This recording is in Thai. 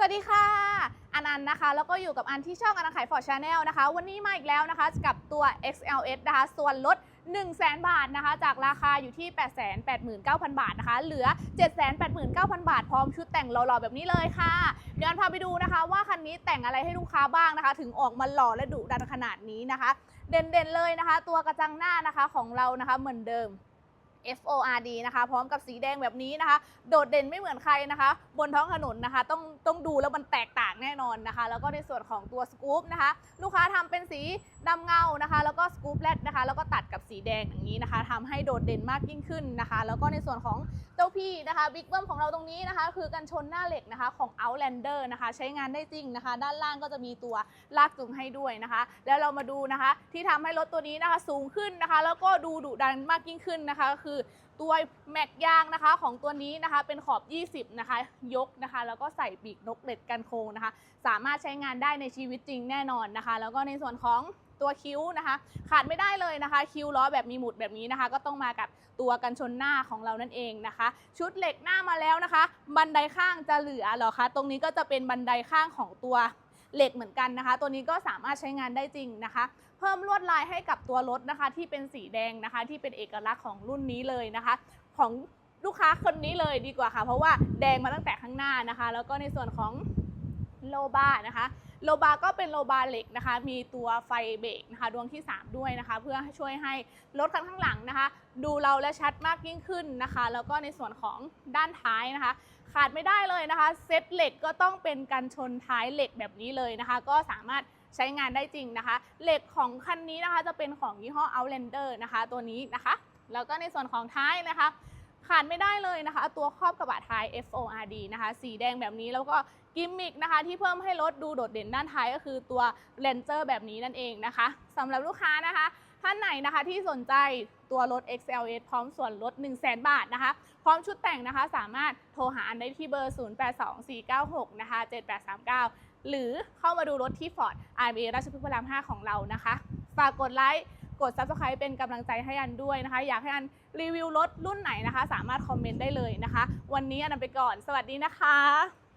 สวัสดีค่ะอนันต์นะคะ แล้วก็อยู่กับอันที่ช่องอันขายฟอร์ดชาแนลนะคะ วันนี้มาอีกแล้วนะคะ กับตัว XLS นะคะ ส่วนลด 1 0 0 0 0 0 บาทนะคะ จากราคาอยู่ที่ 889,000 บาทนะคะ เหลือ 789,000 บาท พร้อมชุดแต่งหล่อๆ แบบนี้เลยค่ะ เดี๋ยวอันพาไปดูนะคะ ว่าคันนี้แต่งอะไรให้ลูกค้าบ้างนะคะ ถึงออกมาหล่อและดุดันขนาดนี้นะคะ เด่นๆเลยนะคะ ตัวกระจังหน้านะคะของเรานะคะเหมือนเดิม FORD นะคะ พร้อมกับสีแดงแบบนี้นะคะ โดดเด่นไม่เหมือนใครนะคะ บนท้องถนนนะคะ ต้องต้องดูแล้วมันแตกต่างแน่นอนนะคะ แล้วก็ในส่วนของตัวสกู๊ปนะคะ ลูกค้าทำเป็นสีดำเงานะคะ แล้วก็สกู๊ปแรดนะคะ แล้วก็ตัดกับสีแดงอย่างนี้นะคะทำให้โดดเด่นมากยิ่งขึ้นนะคะ แล้วก็ในส่วนของ เจ้าพี่นะคะบิ๊กเบิ้มของเราตรงนี้นะคะ คือกันชนหน้าเหล็กนะคะของ Outlander นะคะ ใช้งานได้จริงนะคะ ด้านล่างก็จะมีตัวลากจูงให้ด้วยนะคะ แล้วเรามาดูนะคะที่ทำให้รถตัวนี้นะคะสูงขึ้นนะคะ แล้วก็ดูดุดันมากยิ่งขึ้นนะคะก็คือตัวแม็กยางนะคะของตัวนี้นะคะเป็นขอบ 20 นะคะ ยกนะคะ แล้วก็ใส่ปีกนกเหล็กกันโค้งนะคะ สามารถใช้งานได้ในชีวิตจริงแน่นอนนะคะ แล้วก็ในส่วนของ ตัวคิ้วนะคะ ขาดไม่ได้เลยนะคะ คิ้วล้อแบบมีหมุดแบบนี้นะคะ ก็ต้องมากับตัวกันชนหน้าของเรานั่นเองนะคะ ชุดเหล็กหน้ามาแล้วนะคะ บันไดข้างจะเหลือหรอคะ ตรงนี้ก็จะเป็นบันไดข้างของตัวเหล็กเหมือนกันนะคะ ตัวนี้ก็สามารถใช้งานได้จริงนะคะ เพิ่มลวดลายให้กับตัวรถนะคะ ที่เป็นสีแดงนะคะ ที่เป็นเอกลักษณ์ของรุ่นนี้เลยนะคะ ของลูกค้าคนนี้เลยดีกว่าค่ะ เพราะว่าแดงมาตั้งแต่ข้างหน้านะคะ แล้วก็ในส่วนของ โลบานะคะ โลบาก็เป็นโลบาเหล็กนะคะ มีตัวไฟเบรกนะคะดวงที่ 3 ด้วยนะคะ เพื่อช่วยให้รถคันข้างหลังนะคะ ดูเราและชัดมากยิ่งขึ้นนะคะ แล้วก็ในส่วนของด้านท้ายนะคะ ขาดไม่ได้เลยนะคะ เซตเหล็กก็ต้องเป็นกันชนท้ายเหล็กแบบนี้เลยนะคะ ก็สามารถใช้งานได้จริงนะคะ เหล็กของคันนี้นะคะจะเป็นของยี่ห้อ Outlander นะคะ ตัวนี้นะคะ แล้วก็ในส่วนของท้ายนะคะ ขาดไม่ได้เลยนะคะ ตัวครอบกระบะท้าย FORD นะคะ สีแดงแบบนี้แล้วก็กิมมิกนะคะ ที่เพิ่มให้รถดูโดดเด่นด้านท้ายก็คือตัวเลนเจอร์แบบนี้นั่นเองนะคะสำหรับลูกค้านะคะ ท่านไหนนะคะที่สนใจตัวรถ XLS พร้อมส่วนลด 1 0 0 0 0แบาทนะคะ พร้อมชุดแต่งนะคะ สามารถโทรหาอันได้ที่เบอร์ 082496นะคะ7839 หรือเข้ามาดูรถที่ Ford RMA ราชพฤกษ์พระราม 5 ของเรานะคะ ฝากกดไลค์ กด Subscribe เป็นกำลังใจให้อันด้วยนะคะ อยากให้อันรีวิวรถรุ่นไหนนะคะ สามารถคอมเมนต์ได้เลยนะคะ วันนี้อันนนไปก่อน สวัสดีนะคะ